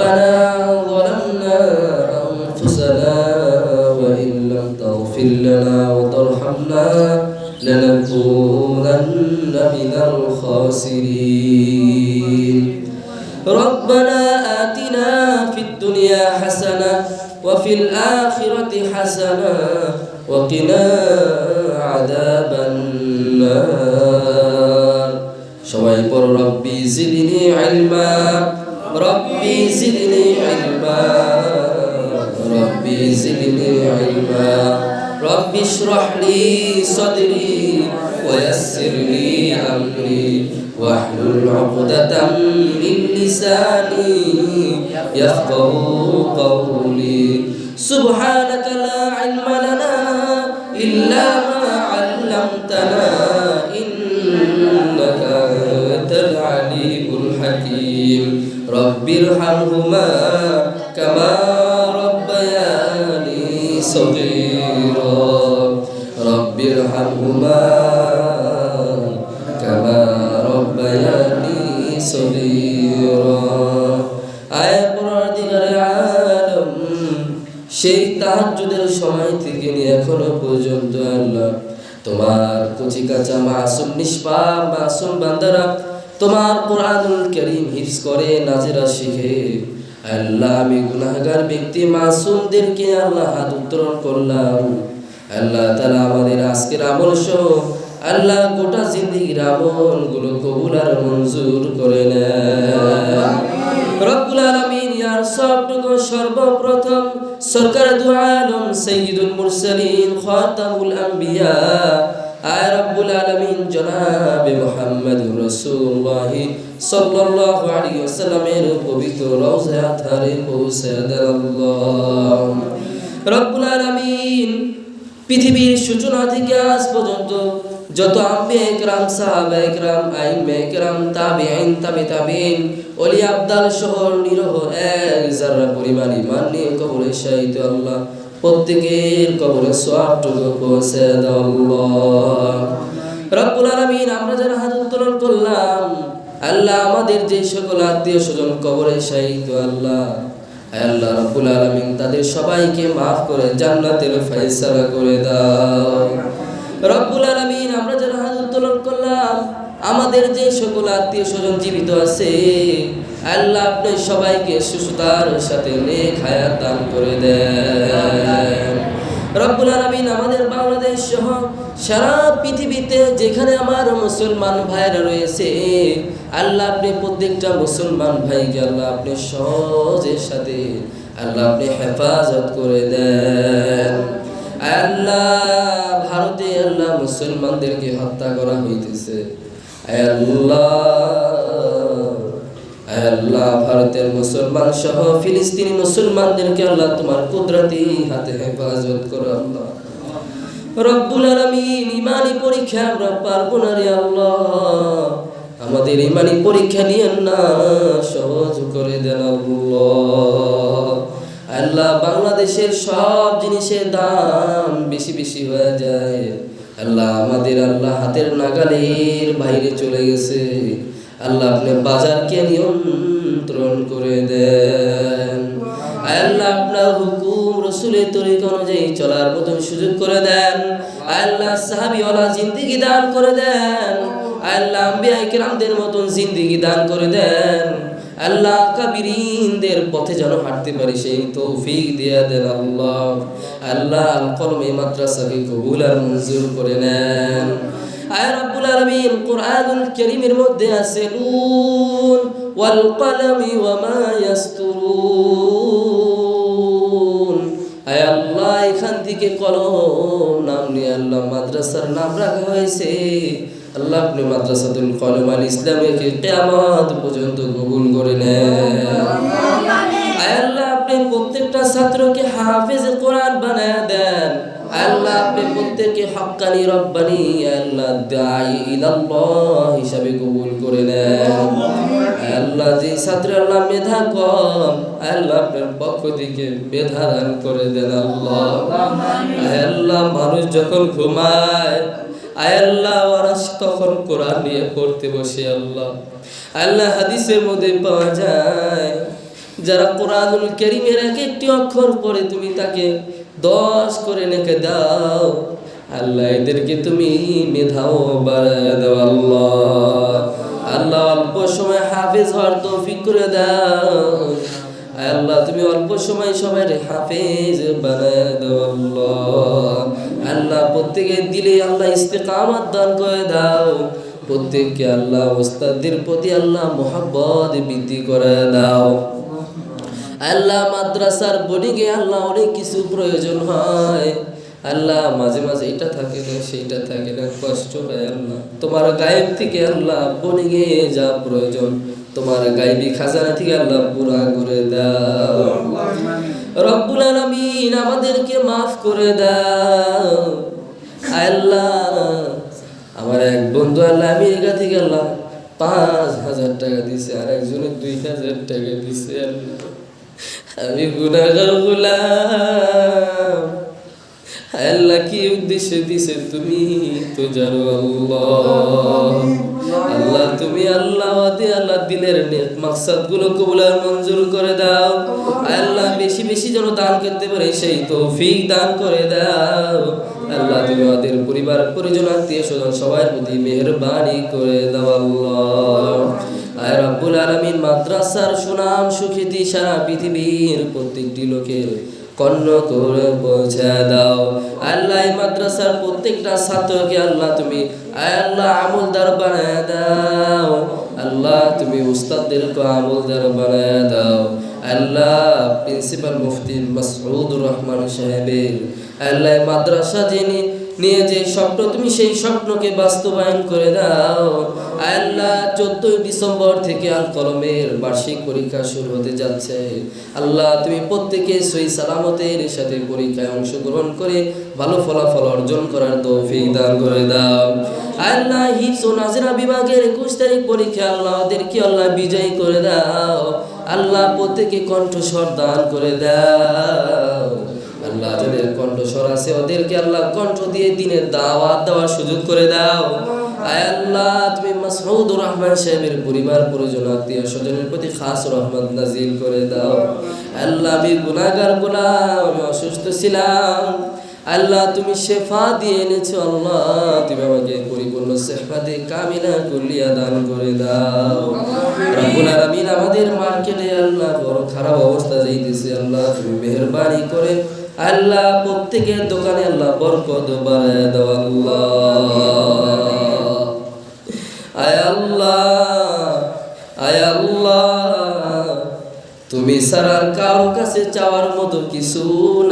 ربنا ظلمنا أنفسنا وإن لم تغفر لنا وترحمنا لنكونن من الخاسرين. ربنا آتنا في الدنيا حسنة وفي الآخرة حسنة وقنا عذاب النار. شوائب ربي زدني علما. ربي زدني علما. ربي زدني علما. ربي اشرح لي صدري ويسر لي أمري. واحلل عقدة من لساني. يفقه قولي. سبحانك لا علم لنا إلا ما علمتنا. الحكيم رب ارحمهما كما ربياني صغيرا رب ارحمهما كما ربياني صغيرا আয় পরাধিকারে আলম সেই তাহাজ্জুদের সময় থেকে নিয়ে এখনো পর্যন্ত আল্লাহ তোমার কচি কাঁচা মাসুম নিষ্পাপ মাসুম বান্দারা তোমার কোরআনুল করিম হিফজ করে নাজেরা শিখে আল্লাহ, আমি গুনাহগার ব্যক্তি, মাসুমদেরকে আল্লাহ হাত উত্তোলন করলাম। আল্লাহ তালা আমাদের আজকের আমল সহ আল্লাহ গোটা জিন্দিগির আমলগুলো কবুল আর মঞ্জুর করে রব্বুল আলামিন ইয়ার সবটুকু সর্বপ্রথম সরকার দু আলম সাইয়্যিদুল মুরসালিন খাতামুল আম্বিয়া আয় পৃথিবীর সূচনা থেকে আজ পর্যন্ত যত আম্বে একরাম, সাহাবা একরাম আইমে একরাম তাবে আইন তাবে তাবিন অলি আবদাল শহর নিরহ এক যারা পরিমাণ ইমান নিয়ে কবরে শাহিত আল্লাহ প্রত্যেকের কবরে সবটুকু পৌঁছে আমরা যারা হাত উত্তোলন করলাম, আল্লাহ আমাদের যে সকল আত্মীয় স্বজন কবরে আল্লাহ। আল্লাহ রাব্বুল তাদের সবাইকে মাফ করে জান্নাতের ফয়সালা করে দাও। রব্বুল আলামিন, আমরা যারা হাত উত্তোলন করলাম, আমাদের যে সকল আত্মীয় স্বজন জীবিত আছে আল্লাহ আপনি সবাইকে সুস্থতার সাথে নেক হায়াত দান করে দেন। রব্বুল আলামিন আমাদের বাংলাদেশ সহ সারা পৃথিবীতে যেখানে আমার মুসলমান ভাইরা রয়েছে, আল্লাহ আপনি প্রত্যেকটা মুসলমান ভাইকে আল্লাহ আপনি সহজের সাথে আল্লাহ আপনি হেফাজত করে দেন। আল্লাহ ভারতে আল্লাহ মুসলমানদেরকে হত্যা করা হইতেছে। আল্লাহ আল্লাহ, ভারতের মুসলমান সহ ফিলিস্তিনি মুসলমানদেরকে আল্লাহ তোমার কুদরতি হাতে হেফাজত করো, আল্লাহ। রব্বুল আলামিন, ইমানি পরীক্ষা আমরা পারব না রে আল্লাহ। আমাদের ইমানি পরীক্ষা নিয়েন না, সহজ করে দেন আল্লাহ। আল্লাহ, বাংলাদেশের সব জিনিসের দাম বেশি বেশি হয়ে যায়। আল্লাহ, আমাদের আল্লাহ হাতের নাগালের বাইরে চলে গেছে। আল্লাহ আপনি বাজারকে নিয়ন্ত্রণ করে দেন। আল্লাহ, আপনার হুকুম রসুলের তরিক অনুযায়ী চলার মতন সুযোগ করে দেন। আল্লাহ, সাহাবিওয়ালা জিন্দিগি দান করে দেন। আল্লাহ, আম্বিয়া ইকরামদের মতন জিন্দিগি দান করে দেন। আল্লাহ, কাবিরিনদের পথে যেন হাঁটতে পারি, সেই তৌফিক দিয়া দেন আল্লাহ। আল্লাহ আল কলমে মাদ্রাসাকে কবুল আর মঞ্জুর করে নেন। মধ্যে আছে ওয়াল আল্লাহ, এখান থেকে কলম নাম নিয়ে আল্লাহ মাদ্রাসার নাম রাখা হয়েছে। আল্লাহ আপনি মাদ্রাসাতুল কলম আল ইসলামকে কিয়ামত পর্যন্ত কবুল করে নেন। প্রত্যেকটা ছাত্রকে হাফেজ কোরআন বানায় দেন। আল্লাহ আপনি প্রত্যেককে রব্বানি, আল্লাহ দাই হিসাবে কবুল করে নেন। আল্লাহ যে ছাত্র আল্লাহ মেধা কম, আল্লাহ আপনার পক্ষ থেকে মেধা দান করে দেন আল্লাহ। আল্লাহ, মানুষ যখন ঘুমায় আল্লাহ তখন কোরআন নিয়ে পড়তে বসে আল্লাহ। আল্লাহ হাদিসের মধ্যে পাওয়া যায় যারা কোরআনুল করিমের এক একটি অক্ষর পড়ে, তুমি তাকে দশ করে নেকে দাও। আল্লাহ, এদেরকে তুমি মেধাও বাড়ায় দাও, আল্লাহ। আল্লাহ, অল্প সময় হাফেজ হওয়ার তৌফিক করে দাও। আল্লাহ, তুমি অল্প সময় সবাই হাফেজ বানায় দাও, আল্লাহ। আল্লাহ প্রত্যেকের দিলে আল্লাহ ইস্তেকামাত দান করে দাও। প্রত্যেককে আল্লাহ ওস্তাদের প্রতি আল্লাহ মোহাব্বত বৃদ্ধি করে দাও। আল্লাহ মাদ্রাসার বোর্ডিংয়ে আল্লাহ অনেক কিছু প্রয়োজন হয়। আল্লাহ মাঝে মাঝে এটা থাকে না সেইটা থাকে না, কষ্ট হয় আল্লাহ। তোমার গায়েব থেকে আল্লাহ বোর্ডিংয়ে যা প্রয়োজন, তোমার গাইবি খাজানা থেকে আল্লাহ পুরা করে দাও। রব্বুল আলামিন আমাদেরকে মাফ করে দাও। আল্লাহ, আমার এক বন্ধু আল্লাহ আমেরিকা থেকে আল্লাহ পাঁচ হাজার টাকা দিছে, আর একজনের দুই হাজার টাকা দিছে আল্লাহ। আমি গুনাগার গুলাম। আল্লাহ, কি উদ্দেশ্যে দিছে তুমি তো জানো আল্লাহ। তুমি আল্লাহ আল্লাহ দিলের মাকসাদগুলো কবুলার মঞ্জুর করে দাও। আল্লাহ, বেশি বেশি যেন দান করতে পারে, সেই তৌফিক দান করে দাও। আল্লাহ, তুমি আমাদের পরিবার, পরিজন, আত্মীয় স্বজন, সবার প্রতি মেহরবানি করে দাও আল্লাহ। আয় রব্বুল আলামিন মাদ্রাসার সুনাম সুখ্যাতি সারা পৃথিবীর প্রত্যেকটি লোকের কর্ণ করে পৌঁছে দাও। আল্লাহ মাদ্রাসার প্রত্যেকটা ছাত্রকে আল্লাহ তুমি আল্লাহ আমলদার বানায় দাও। আল্লাহ তুমি উস্তাদদেরকে আমলদার বানায় দাও। আল্লাহ প্রিন্সিপাল মুফতি মাসউদুর রহমান সাহেবের, আল্লাহ মাদ্রাসা যিনি নিয়ে যে স্বপ্ন, তুমি সেই স্বপ্নকে বাস্তবায়ন করে দাও। আল্লাহ চোদ্দই ডিসেম্বর থেকে আল কলমের বার্ষিক পরীক্ষা শুরু হতে যাচ্ছে। আল্লাহ, তুমি প্রত্যেকে সই সালামতের সাথে পরীক্ষায় অংশগ্রহণ করে ভালো ফলাফল অর্জন করার তৌফিক দান করে দাও। আল্লাহ হিফস ও নাজরা বিভাগের একুশ তারিখ পরীক্ষা আল্লাহ ওদেরকে আল্লাহ বিজয়ী করে দাও। আল্লাহ প্রত্যেকে কণ্ঠস্বর দান করে দাও। আল্লাহ যাদের কণ্ঠস্বর আছে ওদেরকে আল্লাহ কণ্ঠ দিয়ে দিনের দাওয়াত দেওয়ার সুযোগ করে দাও। আমাদের মার্কেটে আল্লাহ বড় খারাপ অবস্থা যাইতেছে আল্লাহ, তুমি মেহেরবানি করে আল্লাহ প্রত্যেকের দোকানে আল্লাহ বরকত বাড়ায় দাও আল্লাহ। আয় আল্লাহ আয় আল্লাহ। তুমি সারার কারও কাছে চাওয়ার মতো কিছু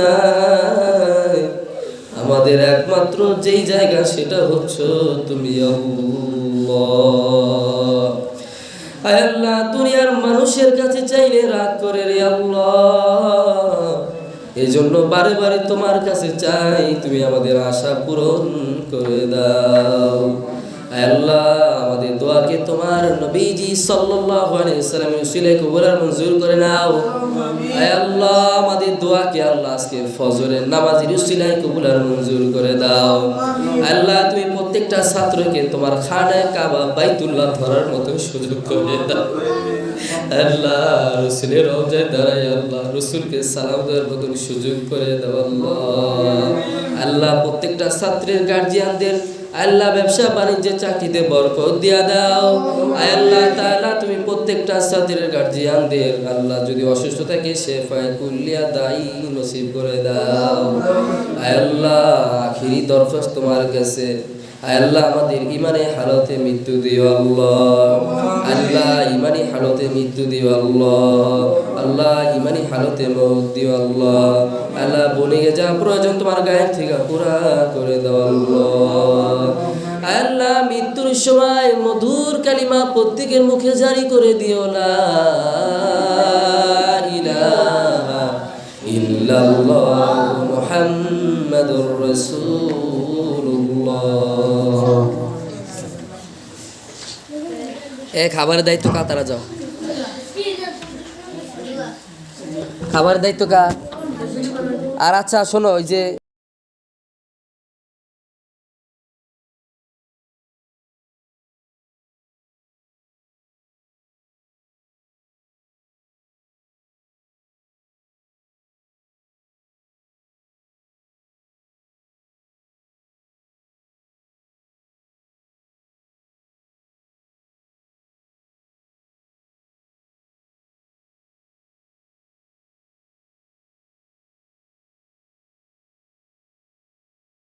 নাই। আমাদের একমাত্র যেই জায়গা, সেটা হচ্ছে তুমি আল্লাহ, দুনিয়ার মানুষের কাছে চাইলে রাগ করে রে আল্লাহ। এই জন্য বারে বারে তোমার কাছে চাই, তুমি আমাদের আশা পূরণ করে দাও। আল্লাহ, আমাদের দোয়াকে তোমার নবীজি সাল্লাল্লাহু আলাইহি সাল্লামের উসিলায় কবুলার মঞ্জুর করে নাও। আল্লাহ, আমাদের দোয়াকে আল্লাহ আজকে ফজরের নামাজের উসিলায় কবুলার মঞ্জুর করে দাও। আল্লাহ, তুমি প্রত্যেকটা ছাত্রকে তোমার খানায় কাবা বাইতুল্লাহ ধরার মতো সুযোগ করে দাও। আল্লাহ, রসুলের রওজায় দাঁড়াই আল্লাহ, রসুলকে সালাম দেওয়ার মতন সুযোগ করে দাও আল্লাহ। আল্লাহ, প্রত্যেকটা ছাত্রের গার্জিয়ানদের আল্লাহ ব্যবসা বাণিজ্যে চাকরিতে বরকত দিয়া দাও। আল্লাহ তাআলা, তুমি প্রত্যেকটা ছাত্রের গার্জিয়ানদের আল্লাহ যদি অসুস্থ থাকে সে পায় কুল্লিয়া দায়ী নসিব করে দাও। আল্লাহ, আখিরি দরখাস্ত তোমার কাছে। আল্লাহ আমাদের ইমানে হালতে মৃত্যু দিও আল্লাহ। আল্লাহ ইমানি হালতে মৃত্যু দিও আল্লাহ। আল্লাহ ইমানি হালতে মত দিও আল্লাহ। আল্লাহ বনে যা প্রয়োজন তোমার গায়ের থেকে পুরা করে দাও আল্লাহ। আল্লাহ মৃত্যুর সময় মধুর কালিমা প্রত্যেকের মুখে জারি করে দিও ইলাহা ইল্লাল্লাহ মুহাম্মাদুর রাসূলুল্লাহ। এ খাবারের দায়িত্ব কা তারা যাও। খাবারের দায়িত্ব কা আর আচ্ছা শোনো ওই যে